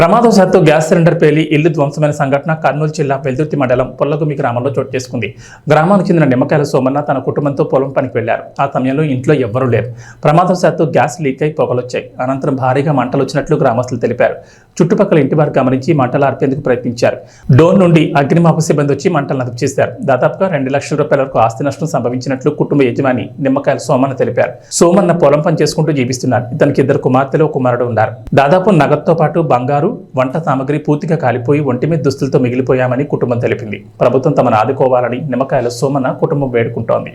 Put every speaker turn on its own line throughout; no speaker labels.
ప్రమాదవశాత్తు gas cylinder పేలి ఇల్లు ధ్వంసమైన సంఘటన కర్నూలు జిల్లా వెల్దుర్తి మండలం పొల్లగుమి గ్రామంలో చోటు చేసుకుంది. గ్రామానికి చెందిన నిమ్మకాయల సోమన్న తన కుటుంబంతో పొలం పనికి వెళ్ళారు ఆ సమయంలో ఇంట్లో ఎవ్వరూ లేరు. ప్రమాదవశాత్తు గ్యాస్ లీక్ అయి పొగలొచ్చాయి. అనంతరం భారీగా మంటలు వచ్చినట్లు గ్రామస్తులు తెలిపారు. చుట్టుపక్కల ఇంటి వారు గమనించి మంటలు ఆర్పేందుకు ప్రయత్నించారు డోర్ నుండి అగ్నిమాపక సిబ్బంది వచ్చి మంటలు అదుపు చేశారు దాదాపుగా రెండు లక్షల రూపాయల వరకు ఆస్తి నష్టం సంభవించినట్లు కుటుంబ యజమాని నిమ్మకాయల సోమన్న తెలిపారు సోమన్న పొలం పని చేసుకుంటూ జీవిస్తున్నారు ఇతనికి ఇద్దరు కుమార్తెలు కుమారుడు ఉన్నారు దాదాపు నగదుతో పాటు బంగారు వంట సామగ్రి పూర్తిగా కాలిపోయి ఒంటి మీద దుస్తులతో మిగిలిపోయామని కుటుంబం తెలిపింది ప్రభుత్వం తమను ఆదుకోవాలని నిమ్మకాయల సోమన్న కుటుంబం వేడుకుంటోంది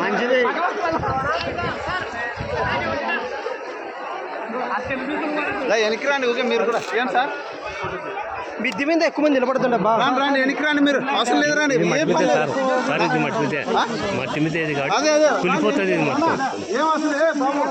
మంచిది. వెనక్కి రండి ఓకే మీరు కూడా. ఏం సార్?
మిద్ది మీద ఎక్కువ మంది
రాండి వెనక్కి రండి మీరు. అవసరం లేదు రండి ఏం పని లేదు.
సార్ ఇది మట్టి మీదే. మట్టి మీదే ఇది
అదే
కాబట్టి
అదే.
కులిపోతుంది ఇది మొత్తం
ఏం అవసరం లేదు బాబు?